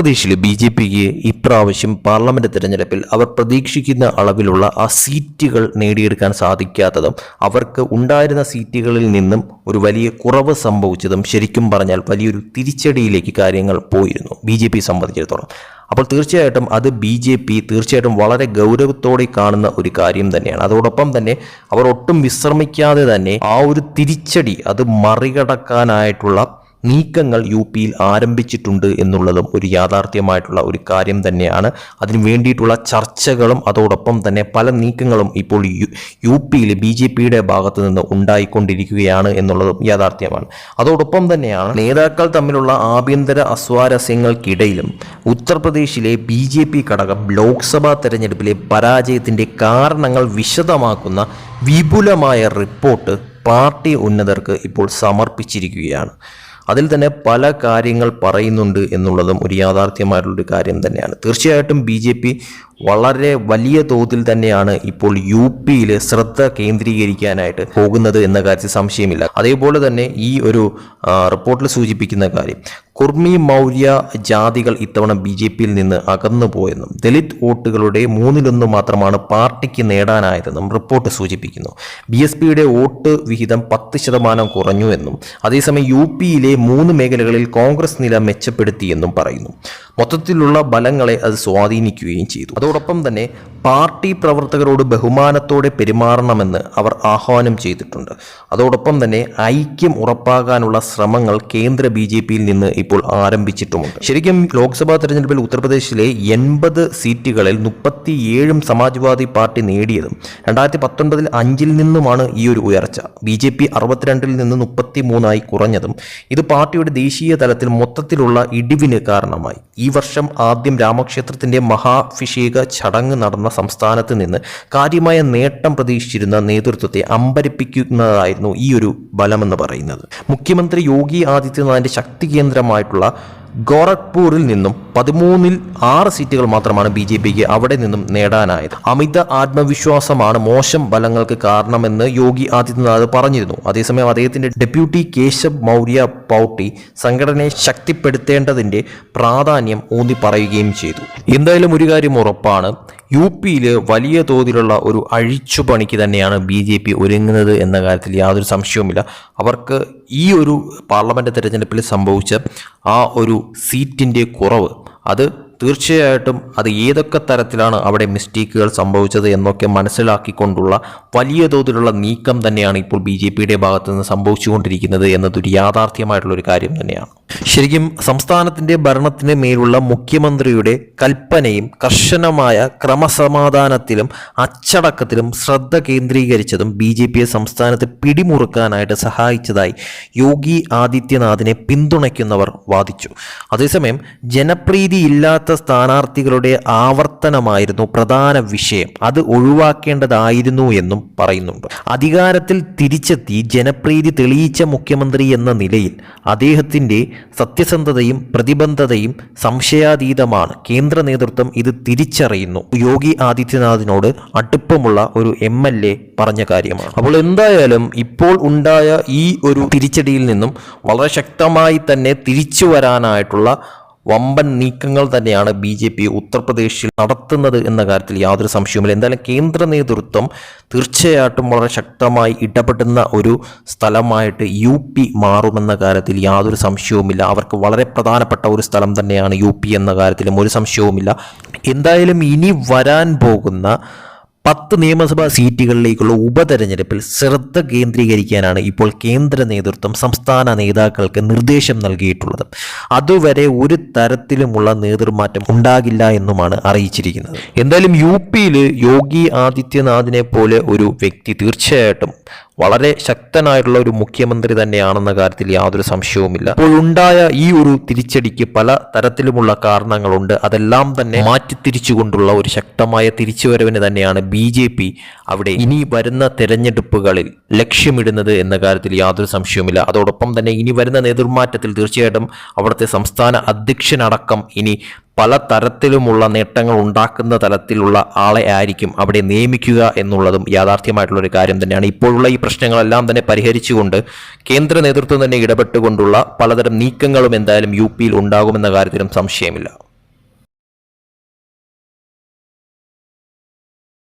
ഉത്തർപ്രദേശിൽ B J പിക്ക് ഇപ്രാവശ്യം parliament തിരഞ്ഞെടുപ്പിൽ അവർ പ്രതീക്ഷിക്കുന്ന അളവിലുള്ള ആ സീറ്റുകൾ നേടിയെടുക്കാൻ സാധിക്കാത്തതും അവർക്ക് ഉണ്ടായിരുന്ന സീറ്റുകളിൽ നിന്നും ഒരു വലിയ കുറവ് സംഭവിച്ചതും ശരിക്കും പറഞ്ഞാൽ വലിയൊരു തിരിച്ചടിയിലേക്ക് കാര്യങ്ങൾ പോയിരുന്നു ബി ജെ പി സംബന്ധിച്ചിടത്തോളം. അപ്പോൾ തീർച്ചയായിട്ടും അത് ബി ജെ പി തീർച്ചയായിട്ടും വളരെ ഗൗരവത്തോടെ കാണുന്ന ഒരു കാര്യം തന്നെയാണ്. അതോടൊപ്പം തന്നെ അവർ ഒട്ടും വിശ്രമിക്കാതെ തന്നെ ആ ഒരു തിരിച്ചടി അത് മറികടക്കാനായിട്ടുള്ള നീക്കങ്ങൾ യു പിയിൽ ആരംഭിച്ചിട്ടുണ്ട് എന്നുള്ളതും ഒരു യാഥാർത്ഥ്യമായിട്ടുള്ള ഒരു കാര്യം തന്നെയാണ്. അതിന് വേണ്ടിയിട്ടുള്ള ചർച്ചകളും അതോടൊപ്പം തന്നെ പല നീക്കങ്ങളും ഇപ്പോൾ യു പിയിൽ ബി ജെ പിയുടെ ഭാഗത്ത് നിന്ന് ഉണ്ടായിക്കൊണ്ടിരിക്കുകയാണ് എന്നുള്ളതും യാഥാർത്ഥ്യമാണ്. അതോടൊപ്പം തന്നെയാണ് നേതാക്കൾ തമ്മിലുള്ള ആഭ്യന്തര അസ്വാരസ്യങ്ങൾക്കിടയിലും ഉത്തർപ്രദേശിലെ ബി ജെ പി ഘടകം ലോക്സഭാ തെരഞ്ഞെടുപ്പിലെ പരാജയത്തിന്റെ കാരണങ്ങൾ വിശദമാക്കുന്ന വിപുലമായ റിപ്പോർട്ട് പാർട്ടി ഉന്നതർക്ക് ഇപ്പോൾ സമർപ്പിച്ചിരിക്കുകയാണ്. അതിൽ തന്നെ പല കാര്യങ്ങൾ പറയുന്നുണ്ട് എന്നുള്ളതും ഒരു യാഥാർത്ഥ്യമായിട്ടുള്ളൊരു കാര്യം തന്നെയാണ്. തീർച്ചയായിട്ടും ബി ജെ പി വളരെ വലിയ തോതിൽ തന്നെയാണ് ഇപ്പോൾ യു പിയിൽ ശ്രദ്ധ കേന്ദ്രീകരിക്കാനായിട്ട് പോകുന്നത് എന്ന കാര്യത്തിൽ സംശയമില്ല. അതേപോലെ തന്നെ ഈ ഒരു റിപ്പോർട്ടിൽ സൂചിപ്പിക്കുന്ന കാര്യം കുർമി മൗര്യ ജാതികൾ ഇത്തവണ ബി ജെ പിയിൽ നിന്ന് അകന്നു പോയെന്നും ദലിത് വോട്ടുകളുടെ മൂന്നിലൊന്ന് മാത്രമാണ് പാർട്ടിക്ക് നേടാനായതെന്നും റിപ്പോർട്ട് സൂചിപ്പിക്കുന്നു. ബി എസ് പിയുടെ വോട്ട് വിഹിതം പത്ത് ശതമാനം കുറഞ്ഞു എന്നും അതേസമയം യു പിയിലെ മൂന്ന് മേഖലകളിൽ കോൺഗ്രസ് നില മെച്ചപ്പെടുത്തിയെന്നും പറയുന്നു. മൊത്തത്തിലുള്ള ബലങ്ങളെ അത് സ്വാധീനിക്കുകയും ചെയ്തു. അതോടൊപ്പം തന്നെ പാർട്ടി പ്രവർത്തകരോട് ബഹുമാനത്തോടെ പെരുമാറണമെന്ന് അവർ ആഹ്വാനം ചെയ്തിട്ടുണ്ട്. അതോടൊപ്പം തന്നെ ഐക്യം ഉറപ്പാകാനുള്ള ശ്രമങ്ങൾ കേന്ദ്ര ബി ജെ പിയിൽ നിന്ന് ഇപ്പോൾ ആരംഭിച്ചിട്ടുമുണ്ട്. ശരിക്കും ലോക്സഭാ തെരഞ്ഞെടുപ്പിൽ ഉത്തർപ്രദേശിലെ എൺപത് സീറ്റുകളിൽ മുപ്പത്തിയേഴും സമാജ്വാദി പാർട്ടി നേടിയതും രണ്ടായിരത്തി പത്തൊൻപതിൽ അഞ്ചിൽ നിന്നുമാണ് ഈ ഒരു ഉയർച്ച. ബി ജെ പി അറുപത്തിരണ്ടിൽ നിന്ന് മുപ്പത്തി മൂന്നായി കുറഞ്ഞതും ഇത് പാർട്ടിയുടെ ദേശീയ തലത്തിൽ മൊത്തത്തിലുള്ള ഇടിവിന് കാരണമായി. ഈ വർഷം ആദ്യം രാമക്ഷേത്രത്തിന്റെ മഹാഭിഷേക ചടങ്ങ് നടന്ന സംസ്ഥാനത്ത് നിന്ന് കാര്യമായ നേട്ടം പ്രതീക്ഷിച്ചിരുന്ന നേതൃത്വത്തെ അമ്പരിപ്പിക്കുന്നതായിരുന്നു ഈ ഒരു ബലമെന്ന് പറയുന്നത്. മുഖ്യമന്ത്രി യോഗി ആദിത്യനാഥിന്റെ ശക്തി കേന്ദ്രമായിട്ടുള്ള ഗോരഖ്പൂരിൽ നിന്നും പതിമൂന്നിൽ ആറ് സീറ്റുകൾ മാത്രമാണ് ബി ജെ പിക്ക് അവിടെ നിന്നും നേടാനായത്. അമിത ആത്മവിശ്വാസമാണ് മോശം ഫലങ്ങൾക്ക് കാരണമെന്ന് യോഗി ആദിത്യനാഥ് പറഞ്ഞിരുന്നു. അതേസമയം അദ്ദേഹത്തിന്റെ ഡെപ്യൂട്ടി കേശവ് മൗര്യ പൗട്ടി സംഘടനയെ ശക്തിപ്പെടുത്തേണ്ടതിന്റെ പ്രാധാന്യം ഊന്നി പറയുകയും ചെയ്തു. എന്തായാലും ഒരു കാര്യം ഉറപ്പാണ്. യു പിയിൽ വലിയ തോതിലുള്ള ഒരു അഴിച്ചുപണിക്ക് തന്നെയാണ് ബി ജെ പി ഒരുങ്ങുന്നത് എന്ന കാര്യത്തിൽ യാതൊരു സംശയവുമില്ല. അവർക്ക് ഈ ഒരു പാർലമെന്റ് തെരഞ്ഞെടുപ്പിൽ സംഭവിച്ച ആ ഒരു സീറ്റിന്റെ കുറവ് അത് തീർച്ചയായിട്ടും അത് ഏതൊക്കെ തരത്തിലാണ് അവിടെ മിസ്റ്റേക്കുകൾ സംഭവിച്ചത് എന്നൊക്കെ മനസ്സിലാക്കിക്കൊണ്ടുള്ള വലിയ തോതിലുള്ള നീക്കം തന്നെയാണ് ഇപ്പോൾ ബി ജെ പിയുടെ ഭാഗത്ത് നിന്ന് സംഭവിച്ചുകൊണ്ടിരിക്കുന്നത് എന്നതൊരു യാഥാർത്ഥ്യമായിട്ടുള്ള ഒരു കാര്യം തന്നെയാണ്. ശരിക്കും സംസ്ഥാനത്തിന്റെ ഭരണത്തിന് മേലുള്ള മുഖ്യമന്ത്രിയുടെ കൽപ്പനയും കർശനമായ ക്രമസമാധാനത്തിലും അച്ചടക്കത്തിലും ശ്രദ്ധ കേന്ദ്രീകരിച്ചതും ബി ജെ പിയെ സംസ്ഥാനത്ത് പിടിമുറുക്കാനായിട്ട് സഹായിച്ചതായി യോഗി ആദിത്യനാഥിനെ പിന്തുണയ്ക്കുന്നവർ വാദിച്ചു. അതേസമയം ജനപ്രീതിയില്ലാത്ത സ്ഥാനാർത്ഥികളുടെ ആവർത്തനമായിരുന്നു പ്രധാന വിഷയം. അത് ഒഴിവാക്കേണ്ടതായിരുന്നു എന്നും പറയുന്നുണ്ട്. അധികാരത്തിൽ തിരിച്ചെത്തി ജനപ്രീതി തെളിയിച്ച മുഖ്യമന്ത്രി എന്ന നിലയിൽ അദ്ദേഹത്തിന്റെ സത്യസന്ധതയും പ്രതിബദ്ധതയും സംശയാതീതമാണ്. കേന്ദ്ര നേതൃത്വം ഇത് തിരിച്ചറിയുന്നു. യോഗി ആദിത്യനാഥിനോട് അടുപ്പമുള്ള ഒരു എം എൽ എ പറഞ്ഞ കാര്യമാണ്. അപ്പോൾ എന്തായാലും ഇപ്പോൾ ഉണ്ടായ ഈ ഒരു തിരിച്ചടിയിൽ നിന്നും വളരെ ശക്തമായി തന്നെ തിരിച്ചു വരാനായിട്ടുള്ള വമ്പൻ നീക്കങ്ങൾ തന്നെയാണ് ബി ജെ പി ഉത്തർപ്രദേശിൽ നടത്തുന്നത് എന്ന കാര്യത്തിൽ യാതൊരു സംശയവുമില്ല. എന്തായാലും കേന്ദ്ര നേതൃത്വം തീർച്ചയായിട്ടും വളരെ ശക്തമായി ഇടപെടുന്ന ഒരു സ്ഥലമായിട്ട് യു പി മാറുമെന്ന കാര്യത്തിൽ യാതൊരു സംശയവുമില്ല. അവർക്ക് വളരെ പ്രധാനപ്പെട്ട ഒരു സ്ഥലം തന്നെയാണ് യു പി എന്ന കാര്യത്തിലും ഒരു സംശയവുമില്ല. എന്തായാലും ഇനി വരാൻ പോകുന്ന പത്ത് നിയമസഭാ സീറ്റുകളിലേക്കുള്ള ഉപതെരഞ്ഞെടുപ്പിൽ ശ്രദ്ധ കേന്ദ്രീകരിക്കാനാണ് ഇപ്പോൾ കേന്ദ്ര നേതൃത്വം സംസ്ഥാന നേതാക്കൾക്ക് നിർദ്ദേശം നൽകിയിട്ടുള്ളത്. അതുവരെ ഒരു തരത്തിലുമുള്ള നേതൃമാറ്റം ഉണ്ടാകില്ല എന്നുമാണ് അറിയിച്ചിരിക്കുന്നത്. എന്തായാലും യു പിയിൽ യോഗി ആദിത്യനാഥിനെ പോലെ ഒരു വ്യക്തി തീർച്ചയായിട്ടും വളരെ ശക്തനായിട്ടുള്ള ഒരു മുഖ്യമന്ത്രി തന്നെയാണെന്ന കാര്യത്തിൽ യാതൊരു സംശയവുമില്ല. ഇപ്പോഴുണ്ടായ ഈ ഒരു തിരിച്ചടിക്ക് പല തരത്തിലുമുള്ള കാരണങ്ങളുണ്ട്. അതെല്ലാം തന്നെ മാറ്റി തിരിച്ചുകൊണ്ടുള്ള ഒരു ശക്തമായ തിരിച്ചുവരവിന് തന്നെയാണ് ബി ജെ പി അവിടെ ഇനി വരുന്ന തെരഞ്ഞെടുപ്പുകളിൽ ലക്ഷ്യമിടുന്നത് എന്ന കാര്യത്തിൽ യാതൊരു സംശയവുമില്ല. അതോടൊപ്പം തന്നെ ഇനി വരുന്ന നേതൃമാറ്റത്തിൽ തീർച്ചയായിട്ടും അവിടുത്തെ സംസ്ഥാന അധ്യക്ഷനടക്കം ഇനി പല തരത്തിലുമുള്ള നേട്ടങ്ങൾ ഉണ്ടാക്കുന്ന തലത്തിലുള്ള ആളെ ആയിരിക്കും അവിടെ നിയമിക്കുക എന്നുള്ളതും യാഥാർത്ഥ്യമായിട്ടുള്ള ഒരു കാര്യം തന്നെയാണ്. ഇപ്പോഴുള്ള ഈ പ്രശ്നങ്ങളെല്ലാം തന്നെ പരിഹരിച്ചുകൊണ്ട് കേന്ദ്ര നേതൃത്വം തന്നെ ഇടപെട്ടുകൊണ്ടുള്ള പലതരം നീക്കങ്ങളും എന്തായാലും യു പിയിൽ ഉണ്ടാകുമെന്ന കാര്യത്തിലും സംശയമില്ല.